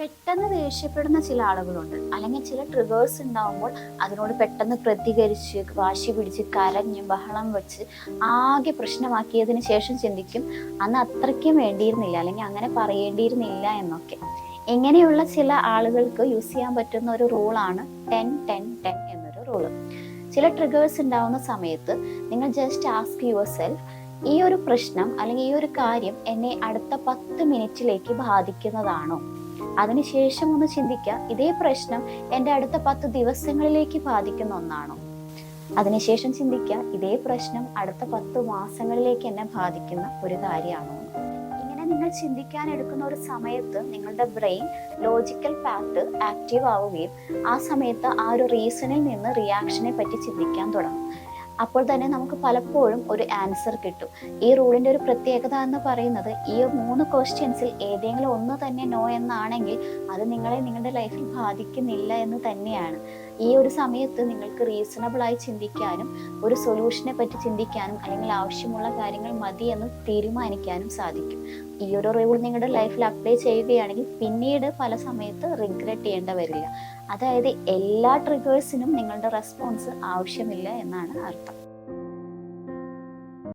പെട്ടെന്ന് ദേഷ്യപ്പെടുന്ന ചില ആളുകളുണ്ട്. അല്ലെങ്കിൽ ചില ട്രിഗേഴ്സ് ഉണ്ടാവുമ്പോൾ അതിനോട് പെട്ടെന്ന് പ്രതികരിച്ച് വാശി പിടിച്ച് കരഞ്ഞ് ബഹളം വെച്ച് ആകെ പ്രശ്നമാക്കിയതിന് ശേഷം ചിന്തിക്കും അന്ന് അത്രയ്ക്കും വേണ്ടിയിരുന്നില്ല. അല്ലെങ്കിൽ അങ്ങനെ പറയേണ്ടിയിരുന്നില്ല എന്നൊക്കെ. ഇങ്ങനെയുള്ള ചില ആളുകൾക്ക് യൂസ് ചെയ്യാൻ പറ്റുന്ന ഒരു റൂളാണ് ടെൻ ടെൻ ടെൻ എന്നൊരു റൂൾ ചില ട്രിഗേഴ്സ് ഉണ്ടാവുന്ന സമയത്ത് നിങ്ങൾ ജസ്റ്റ് ആസ്ക് യുവർ സെൽഫ് ഈ ഒരു പ്രശ്നം അല്ലെങ്കിൽ ഈ ഒരു കാര്യം എന്നെ അടുത്ത പത്ത് മിനിറ്റിലേക്ക് ബാധിക്കുന്നതാണോ? അതിനുശേഷം ഒന്ന് ചിന്തിക്കുക. ഇതേ പ്രശ്നം എന്റെ അടുത്ത പത്ത് ദിവസങ്ങളിലേക്ക് ബാധിക്കുന്ന ഒന്നാണോ? അതിനുശേഷം ചിന്തിക്കുക ഇതേ പ്രശ്നം അടുത്ത പത്ത് മാസങ്ങളിലേക്ക് എന്നെ ബാധിക്കുന്ന ഒരു കാര്യമാണോ? ഇങ്ങനെ നിങ്ങൾ ചിന്തിക്കാൻ എടുക്കുന്ന ഒരു സമയത്ത് നിങ്ങളുടെ ബ്രെയിൻ ലോജിക്കൽ പാത്ത് ആക്റ്റീവ് ആവുകയും ആ സമയത്ത് ആ ഒരു റീസണിൽ നിന്ന് റിയാക്ഷനെ പറ്റി ചിന്തിക്കാൻ തുടങ്ങും. അപ്പോൾ തന്നെ നമുക്ക് പലപ്പോഴും ഒരു ആൻസർ കിട്ടും. ഈ റൂളിന്റെ ഒരു പ്രത്യേകത എന്ന് പറയുന്നത് ഈ മൂന്ന് ക്വസ്റ്റ്യൻസിൽ ഏതെങ്കിലും ഒന്ന് തന്നെ നോ എന്നാണെങ്കിൽ അത് നിങ്ങളെ നിങ്ങളുടെ ലൈഫിൽ ബാധിക്കുന്നില്ല എന്ന് തന്നെയാണ്. ഈ ഒരു സമയത്ത് നിങ്ങൾക്ക് റീസണബിൾ ആയി ചിന്തിക്കാനും ഒരു സൊല്യൂഷനെ പറ്റി ചിന്തിക്കാനും അല്ലെങ്കിൽ ആവശ്യമുള്ള കാര്യങ്ങൾ മതി എന്ന് തീരുമാനിക്കാനും സാധിക്കും. ഈ ഒരു റൂൾ നിങ്ങളുടെ ലൈഫിൽ അപ്ലൈ ചെയ്യുകയാണെങ്കിൽ പിന്നീട് പല സമയത്ത് റിഗ്രറ്റ് ചെയ്യേണ്ട വരില്ല. അതായത് എല്ലാ ട്രിഗേഴ്സിനും നിങ്ങളുടെ റെസ്പോൺസ് ആവശ്യമില്ല എന്നാണ് അർത്ഥം.